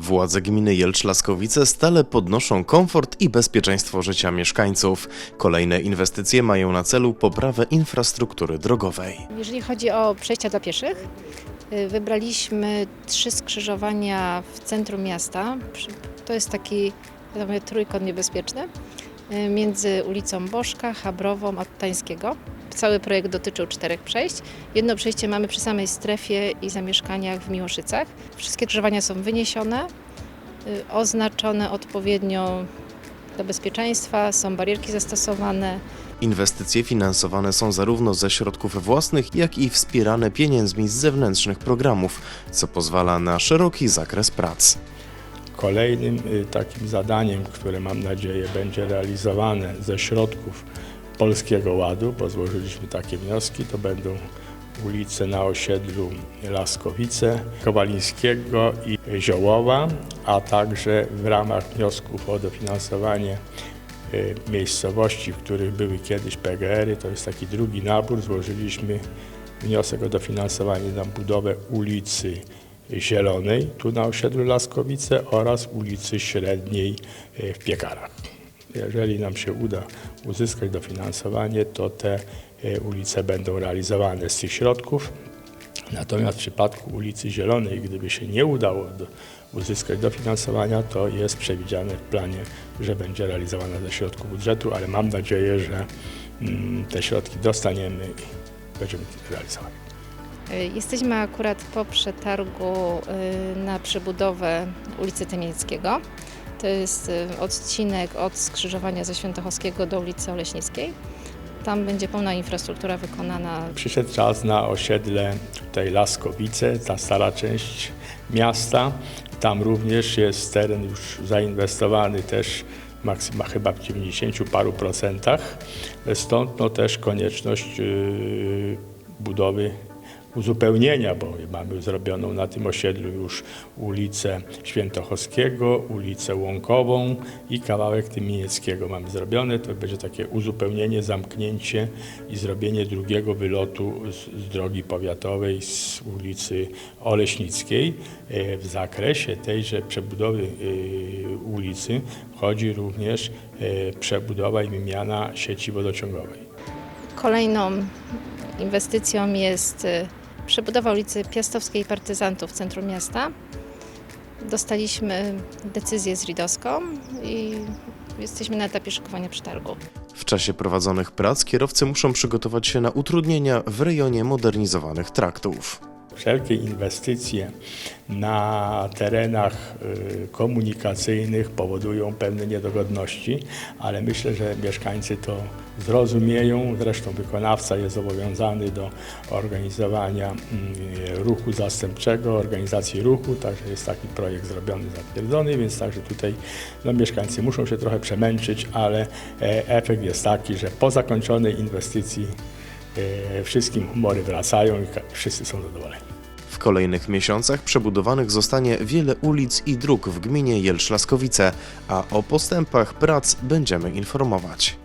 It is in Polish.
Władze gminy Jelcz-Laskowice stale podnoszą komfort i bezpieczeństwo życia mieszkańców. Kolejne inwestycje mają na celu poprawę infrastruktury drogowej. Jeżeli chodzi o przejścia dla pieszych, y, wybraliśmy trzy skrzyżowania w centrum miasta. To jest taki ja mówię, trójkąt niebezpieczny y, między ulicą Bożka, Chabrową a Tańskiego. Cały projekt dotyczył czterech przejść. Jedno przejście mamy przy samej strefie i zamieszkaniach w Miłoszycach. Wszystkie skrzyżowania są wyniesione, y, oznaczone odpowiednio do bezpieczeństwa, są barierki zastosowane. Inwestycje finansowane są zarówno ze środków własnych, jak i wspierane pieniędzmi z zewnętrznych programów, co pozwala na szeroki zakres prac. Kolejnym y, takim zadaniem, które mam nadzieję będzie realizowane ze środków Polskiego Ładu, bo złożyliśmy takie wnioski, to będą ulice na osiedlu Laskowice, Kowalińskiego i Ziołowa, a także w ramach wniosków o dofinansowanie y, miejscowości, w których były kiedyś PGR-y, to jest taki drugi nabór, złożyliśmy wniosek o dofinansowanie na budowę ulicy Zielonej, tu na osiedlu Laskowice oraz ulicy Średniej e, w Piekarach. Jeżeli nam się uda uzyskać dofinansowanie, to te e, ulice będą realizowane z tych środków. Natomiast w przypadku ulicy Zielonej, gdyby się nie udało do, uzyskać dofinansowania, to jest przewidziane w planie, że będzie realizowana ze środków budżetu, ale mam nadzieję, że mm, te środki dostaniemy i będziemy realizować. Y, Jesteśmy akurat po przetargu y, na przebudowę ulicy Tymieckiego. To jest y, odcinek od skrzyżowania ze Świętochowskiego do ulicy Oleśnickiej. Tam będzie pełna infrastruktura wykonana. Przyszedł czas na osiedle tutaj Laskowice, ta stara część miasta. Tam również jest teren już zainwestowany też maksyma chyba w 90 paru procentach. Stąd no też konieczność yy, budowy uzupełnienia, bo mamy zrobioną na tym osiedlu już ulicę Świętochowskiego, ulicę Łąkową i kawałek Tymienieckiego mamy zrobione. To będzie takie uzupełnienie, zamknięcie i zrobienie drugiego wylotu z, z drogi powiatowej z ulicy Oleśnickiej. E, W zakresie tejże przebudowy e, ulicy wchodzi również e, przebudowa i wymiana sieci wodociągowej. Kolejną inwestycją jest przebudowa ulicy Piastowskiej Partyzantów w centrum miasta. Dostaliśmy decyzję z RIDOSką i jesteśmy na etapie szykowania przetargu. W czasie prowadzonych prac kierowcy muszą przygotować się na utrudnienia w rejonie modernizowanych traktów. Wszelkie inwestycje na terenach y, komunikacyjnych powodują pewne niedogodności, ale myślę, że mieszkańcy to zrozumieją. Zresztą wykonawca jest zobowiązany do organizowania mm, ruchu zastępczego, organizacji ruchu, także jest taki projekt zrobiony, zatwierdzony, więc także tutaj no, mieszkańcy muszą się trochę przemęczyć, ale e, efekt jest taki, że po zakończonej inwestycji wszystkim humory wracają i wszyscy są zadowoleni. W kolejnych miesiącach przebudowanych zostanie wiele ulic i dróg w gminie Jelcz-Laskowice, a o postępach prac będziemy informować.